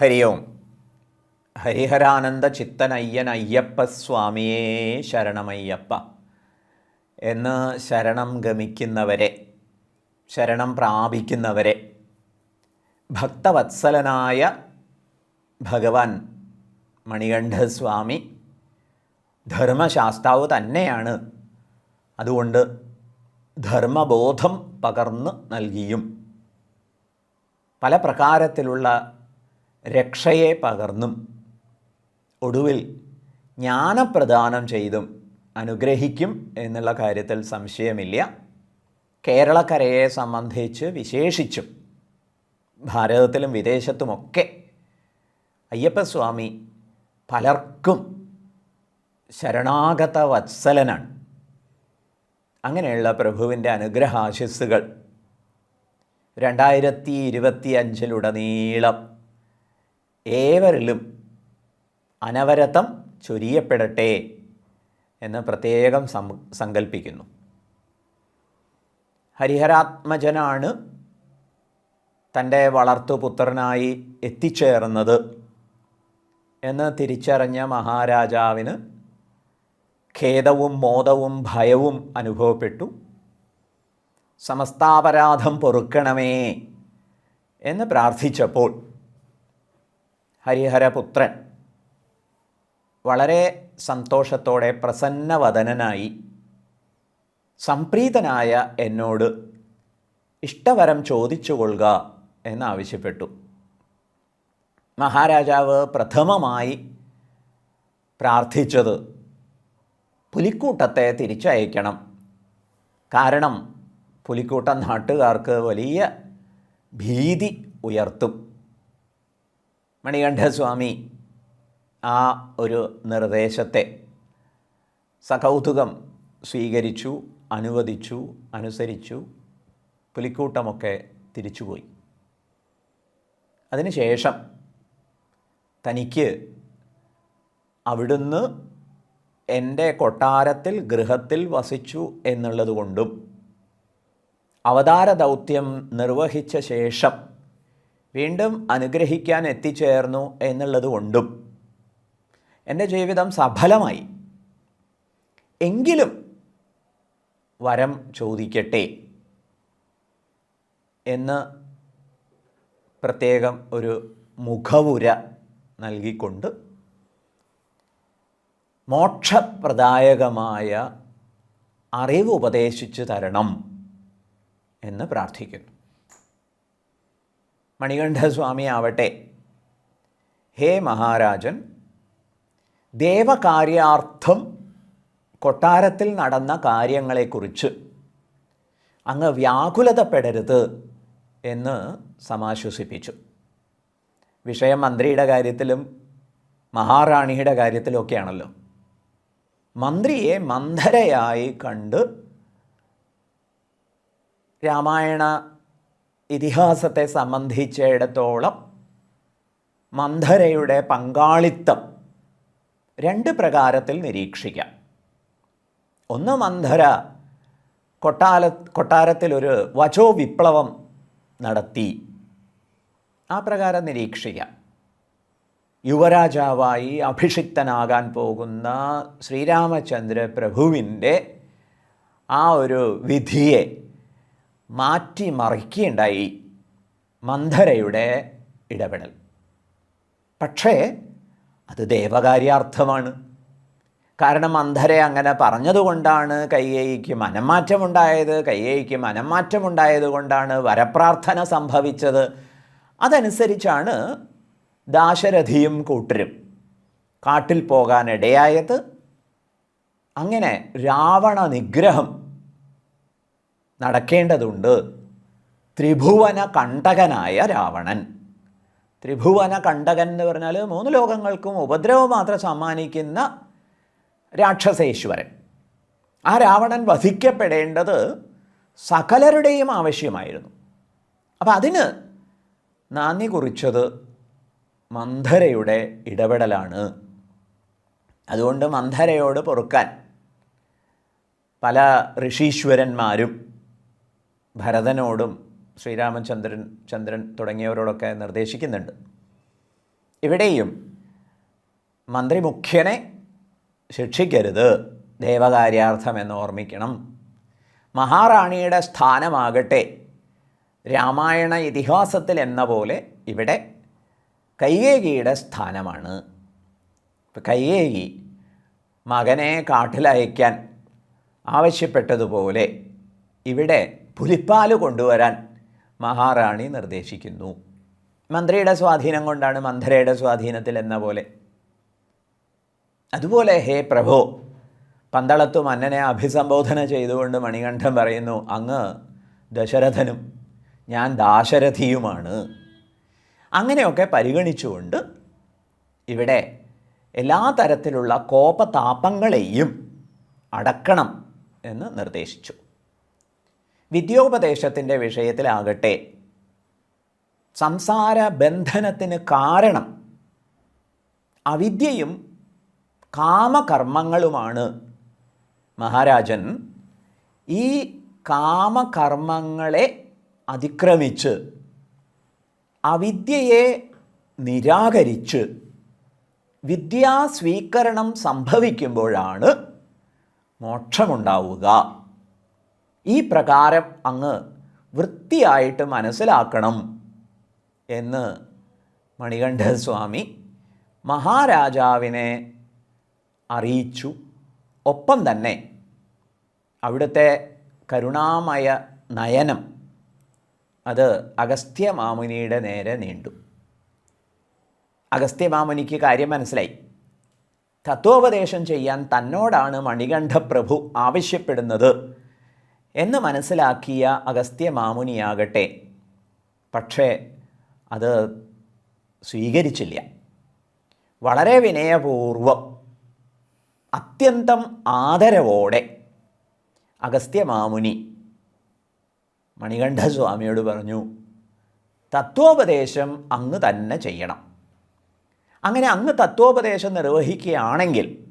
ഹരി ഓം. ഹരിഹരാനന്ദ ചിത്തനയ്യൻ അയ്യപ്പ സ്വാമിയേ ശരണമയ്യപ്പ. എന്ന് ശരണം ഗമിക്കുന്നവരെ ശരണം പ്രാപിക്കുന്നവരെ ഭക്തവത്സലനായ ഭഗവാൻ മണികണ്ഠസ്വാമി ധർമ്മശാസ്താവ് തന്നെയാണ്. അതുകൊണ്ട് ധർമ്മബോധം പകർന്ന് നൽകിയും. പല പ്രകാരത്തിലുള്ള രക്ഷയെ പകർന്നും ഒടുവിൽ ജ്ഞാനപ്രദാനം ചെയ്തും അനുഗ്രഹിക്കും എന്നുള്ള കാര്യത്തിൽ സംശയമില്ല. കേരളക്കരയെ സംബന്ധിച്ച് വിശേഷിച്ചും ഭാരതത്തിലും വിദേശത്തുമൊക്കെ അയ്യപ്പസ്വാമി പലർക്കും ശരണാഗത വത്സലനാണ്. അങ്ങനെയുള്ള പ്രഭുവിന്റെ അനുഗ്രഹാശിസ്സുകൾ രണ്ടായിരത്തി ഇരുപത്തി അഞ്ചിലുടനീളം ഏവരിലും അനവരതം ചൊരിയപ്പെടട്ടെ എന്ന് പ്രത്യേകം സങ്കല്പിക്കുന്നു ഹരിഹരാത്മജനാണ് തന്റെ വളർത്തുപുത്രനായി എത്തിച്ചേർന്നത് എന്ന് തിരിച്ചറിഞ്ഞ മഹാരാജാവിന് ഖേദവും മോദവും ഭയവും അനുഭവപ്പെട്ടു. സമസ്താപരാധം പൊറുക്കണമേ എന്ന് പ്രാർത്ഥിച്ചപ്പോൾ ഹരിഹരപുത്രൻ വളരെ സന്തോഷത്തോടെ പ്രസന്നവദനായി സംപ്രീതനായ എന്നോട് ഇഷ്ടവരം ചോദിച്ചു കൊള്ളുക എന്നാവശ്യപ്പെട്ടു. മഹാരാജാവ് പ്രഥമമായി പ്രാർത്ഥിച്ചത് പുലിക്കൂട്ടത്തെ തിരിച്ചയക്കണം. കാരണം പുലിക്കൂട്ടം നാട്ടുകാർക്ക് വലിയ ഭീതി ഉയർത്തും. മണികണ്ഠസ്വാമി ആ ഒരു നിർദ്ദേശത്തെ സകൗതുകം സ്വീകരിച്ചു അനുവദിച്ചു അനുസരിച്ചു പുലിക്കൂട്ടമൊക്കെ തിരിച്ചുപോയി. അതിനുശേഷം തനിക്ക് അവിടുന്ന് എന്റെ കൊട്ടാരത്തിൽ ഗൃഹത്തിൽ വസിച്ചു എന്നുള്ളതുകൊണ്ടും അവതാര ദൗത്യം നിർവഹിച്ച ശേഷം വീണ്ടും അനുഗ്രഹിക്കാൻ എത്തിച്ചേർന്നു എന്നുള്ളത് കൊണ്ടും എന്റെ ജീവിതം സഫലമായി. എങ്കിലും വരം ചോദിക്കട്ടെ എന്ന് പ്രത്യേകം ഒരു മുഖവുര നൽകിക്കൊണ്ട് മോക്ഷപ്രദായകമായ അറിവ് ഉപദേശിച്ചു തരണം എന്ന് പ്രാർത്ഥിക്കുന്നു. മണികണ്ഠസ്വാമി ആവട്ടെ ഹേ മഹാരാജൻ ദേവകാര്യാർത്ഥം കൊട്ടാരത്തിൽ നടന്ന കാര്യങ്ങളെക്കുറിച്ച് അങ്ങ് വ്യാകുലതപ്പെടരുത് എന്ന് സമാശ്വസിപ്പിച്ചു. വിഷയം മന്ത്രിയുടെ കാര്യത്തിലും മഹാറാണിയുടെ കാര്യത്തിലൊക്കെയാണല്ലോ മന്ത്രിയെ മന്ധരയായി കണ്ട് രാമായണ ഇതിഹാസത്തെ സംബന്ധിച്ചിടത്തോളം മന്ധരയുടെ പങ്കാളിത്തം രണ്ട് പ്രകാരത്തിൽ നിരീക്ഷിക്കാം. ഒന്ന് മന്ധര കൊട്ടാര കൊട്ടാരത്തിലൊരു വചോ വിപ്ലവം നടത്തി. ആ പ്രകാരം നിരീക്ഷിക്കാം. യുവരാജാവായി അഭിഷിക്തനാകാൻ പോകുന്ന ശ്രീരാമചന്ദ്ര പ്രഭുവിന്റെ ആ ഒരു വിധിയെ മാറ്റിമറിക്കുകയുണ്ടായി മന്ധരയുടെ ഇടപെടൽ. പക്ഷേ അത് ദേവകാര്യാർത്ഥമാണ്. കാരണം മന്ധര അങ്ങനെ പറഞ്ഞതുകൊണ്ടാണ് കയ്യേയിക്ക് മനംമാറ്റമുണ്ടായത് കയ്യേയിക്ക് മനംമാറ്റമുണ്ടായത് കൊണ്ടാണ് വരപ്രാർത്ഥന സംഭവിച്ചത്. അതനുസരിച്ചാണ് ദാശരഥിയും കൂട്ടരും കാട്ടിൽ പോകാനിടയായത്. അങ്ങനെ രാവണ നിഗ്രഹം നടക്കേണ്ടതുണ്ട്. ത്രിഭുവന കണ്ടകനായ രാവണൻ. ത്രിഭുവന കണ്ടകൻ എന്ന് പറഞ്ഞാൽ മൂന്ന് ലോകങ്ങൾക്കും ഉപദ്രവം മാത്രം സമ്മാനിക്കുന്ന രാക്ഷസേശ്വരൻ. ആ രാവണൻ വധിക്കപ്പെടേണ്ടത് സകലരുടെയും ആവശ്യമായിരുന്നു. അപ്പം അതിന് നാന്ദി കുറിച്ചത് മന്ധരയുടെ ഇടപെടലാണ്. അതുകൊണ്ട് മന്ധരയോട് പൊറുക്കാൻ പല ഋഷീശ്വരന്മാരും ഭരതനോടും ശ്രീരാമചന്ദ്രൻ ചന്ദ്രൻ തുടങ്ങിയവരോടൊക്കെ നിർദ്ദേശിക്കുന്നുണ്ട്. ഇവിടെയും മന്ത്രി മുഖ്യനെ ശിക്ഷിക്കരുത് ദേവകാര്യാർത്ഥം എന്ന് ഓർമ്മിക്കണം. മഹാറാണിയുടെ സ്ഥാനമാകട്ടെ രാമായണ ഇതിഹാസത്തിൽ എന്ന പോലെ ഇവിടെ കൈകേകിയുടെ സ്ഥാനമാണ്. ഇപ്പം കൈകേകി മകനെ കാട്ടിലയക്കാൻ ആവശ്യപ്പെട്ടതുപോലെ ഇവിടെ പുലിപ്പാൽ കൊണ്ടുവരാൻ മഹാറാണി നിർദ്ദേശിക്കുന്നു. മന്ത്രിയുടെ സ്വാധീനം കൊണ്ടാണ് മന്ധരയുടെ സ്വാധീനത്തിൽ എന്ന പോലെ. അതുപോലെ ഹേ പ്രഭോ പന്തളത്തും അന്നനെ അഭിസംബോധന ചെയ്തുകൊണ്ട് മണികണ്ഠൻ പറയുന്നു അങ്ങ് ദശരഥനും ഞാൻ ദാശരഥിയുമാണ്. അങ്ങനെയൊക്കെ പരിഗണിച്ചുകൊണ്ട് ഇവിടെ എല്ലാ തരത്തിലുള്ള കോപതാപങ്ങളെയും അടക്കണം എന്ന് നിർദ്ദേശിച്ചു. വിദ്യോപദേശത്തിന്റെ വിഷയത്തിലാകട്ടെ. സംസാര ബന്ധനത്തിന് കാരണം അവിദ്യയും കാമകർമ്മങ്ങളുമാണ്. മഹാരാജൻ ഈ കാമകർമ്മങ്ങളെ അതിക്രമിച്ച് അവിദ്യയെ നിരാകരിച്ച് വിദ്യാസ്വീകരണം സംഭവിക്കുമ്പോഴാണ് മോക്ഷമുണ്ടാവുക. ഈ പ്രകാരം അങ്ങ് വൃത്തിയായിട്ട് മനസ്സിലാക്കണം എന്ന് മണികണ്ഠസ്വാമി മഹാരാജാവിനെ അറിയിച്ചു. ഒപ്പം തന്നെ അവിടുത്തെ കരുണാമയ നയനം അത് അഗസ്ത്യമാമുനിയുടെ നേരെ നീണ്ടു. അഗസ്ത്യമാമുനിക്ക് കാര്യം മനസ്സിലായി. തത്വോപദേശം ചെയ്യാൻ തന്നോടാണ് മണികണ്ഠപ്രഭു ആവശ്യപ്പെടുന്നത്. എന്ന് മനസ്സിലാക്കിയ അഗസ്ത്യ മാമുനിയാകട്ടെ. പക്ഷേ അത് സ്വീകരിച്ചില്ല. വളരെ വിനയപൂർവം അത്യന്തം ആദരവോടെ അഗസ്ത്യ മാമുനി മണികണ്ഠസ്വാമിയോട് പറഞ്ഞു തത്വോപദേശം അങ്ങ് തന്നെ ചെയ്യണം. അങ്ങനെ അങ്ങ് തത്വോപദേശം നിർവഹിക്കുകയാണെങ്കിൽ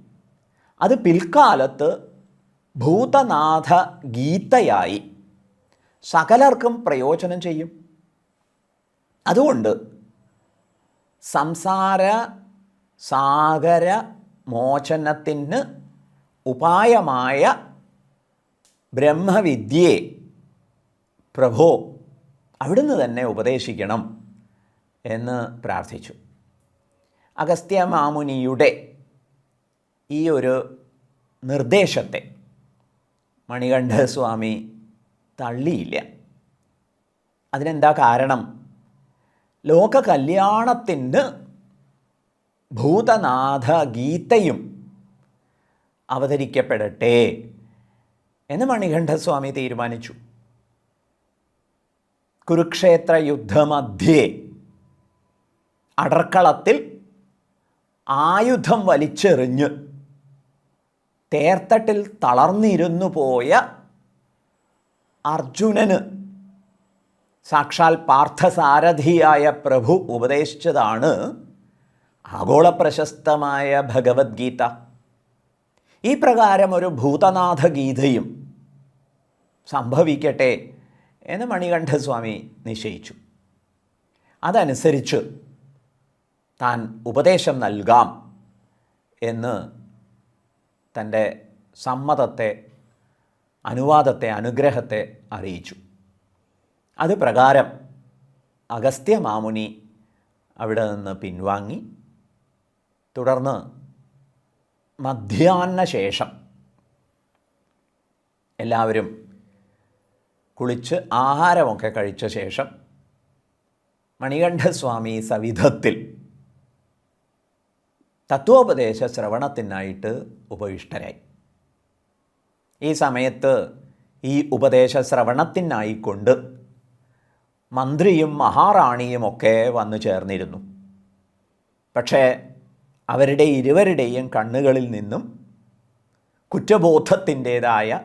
അത് പിൽക്കാലത്ത് ഭൂതനാഥ ഗീതയായി സകലർക്കും പ്രയോജനം ചെയ്യും. അതുകൊണ്ട് സംസാര സാഗര മോചനത്തിന് ഉപായമായ ബ്രഹ്മവിദ്യയെ പ്രഭോ അവിടുന്ന് തന്നെ ഉപദേശിക്കണം എന്ന് പ്രാർത്ഥിച്ചു. അഗസ്ത്യ മാമുനിയുടെ ഈ ഒരു നിർദ്ദേശത്തെ മണികണ്ഠസ്വാമി തള്ളിയില്ല. അതിനെന്താ കാരണം? ലോക കല്യാണത്തിന് ഭൂതനാഥ ഗീതയും അവതരിക്കപ്പെടട്ടെ എന്ന് മണികണ്ഠസ്വാമി തീരുമാനിച്ചു. കുരുക്ഷേത്ര യുദ്ധമധ്യേ അടർക്കളത്തിൽ ആയുധം വലിച്ചെറിഞ്ഞ് തേർത്തട്ടിൽ തളർന്നിരുന്നു പോയ അർജുനന്. സാക്ഷാൽ പാർത്ഥസാരഥിയായ പ്രഭു ഉപദേശിച്ചതാണ് ആഗോള പ്രശസ്തമായ ഭഗവത്ഗീത. ഈ പ്രകാരം ഒരു ഭൂതനാഥഗീതയും സംഭവിക്കട്ടെ എന്ന് മണികണ്ഠസ്വാമി നിശ്ചയിച്ചു. അതനുസരിച്ച് താൻ ഉപദേശം നൽകാം എന്ന് തന്റെ സമ്മതത്തെ അനുവാദത്തെ അനുഗ്രഹത്തെ അറിയിച്ചു. അത് പ്രകാരം അഗസ്ത്യ മാമുനി അവിടെ നിന്ന് പിൻവാങ്ങി. തുടർന്ന് മധ്യാഹ്ന ശേഷം എല്ലാവരും കുളിച്ച് ആഹാരമൊക്കെ കഴിച്ച ശേഷം മണികണ്ഠസ്വാമി സവിധത്തിൽ തത്വോപദേശ ശ്രവണത്തിനായിട്ട് ഉപവിഷ്ടരായി. ഈ സമയത്ത് ഈ ഉപദേശ ശ്രവണത്തിനായിക്കൊണ്ട് മന്ത്രിയും മഹാറാണിയുമൊക്കെ വന്നു ചേർന്നിരുന്നു. പക്ഷേ അവരുടെ ഇരുവരുടെയും കണ്ണുകളിൽ നിന്നും കുറ്റബോധത്തിന്റേതായ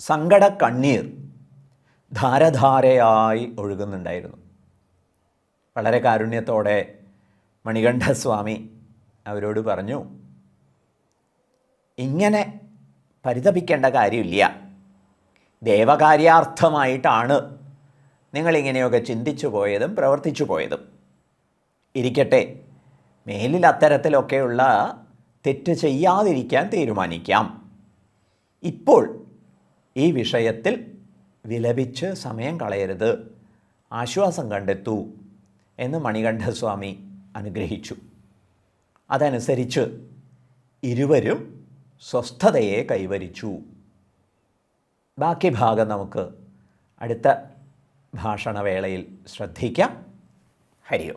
സങ്കട കണ്ണീർ ധാരധാരയായി ഒഴുകുന്നുണ്ടായിരുന്നു. വളരെ കാരുണ്യത്തോടെ മണികണ്ഠസ്വാമി അവരോട് പറഞ്ഞു ഇങ്ങനെ പരിതപിക്കേണ്ട കാര്യമില്ല. ദേവകാര്യാർത്ഥമായിട്ടാണ് നിങ്ങളിങ്ങനെയൊക്കെ ചിന്തിച്ചു പോയതും പ്രവർത്തിച്ചു പോയതും. ഇരിക്കട്ടെ മേലിൽ അത്തരത്തിലൊക്കെയുള്ള തെറ്റ് ചെയ്യാതിരിക്കാൻ തീരുമാനിക്കാം. ഇപ്പോൾ ഈ വിഷയത്തിൽ വിലപിച്ച് സമയം കളയരുത്. ആശ്വാസം കണ്ടെത്തൂ എന്ന് മണികണ്ഠസ്വാമി അനുഗ്രഹിച്ചു. അതനുസരിച്ച് ഇരുവരും സ്വസ്ഥതയെ കൈവരിച്ചു. ബാക്കി ഭാഗം നമുക്ക് അടുത്ത ഭാഷണവേളയിൽ ശ്രദ്ധിക്കാം. ഹരിയോ.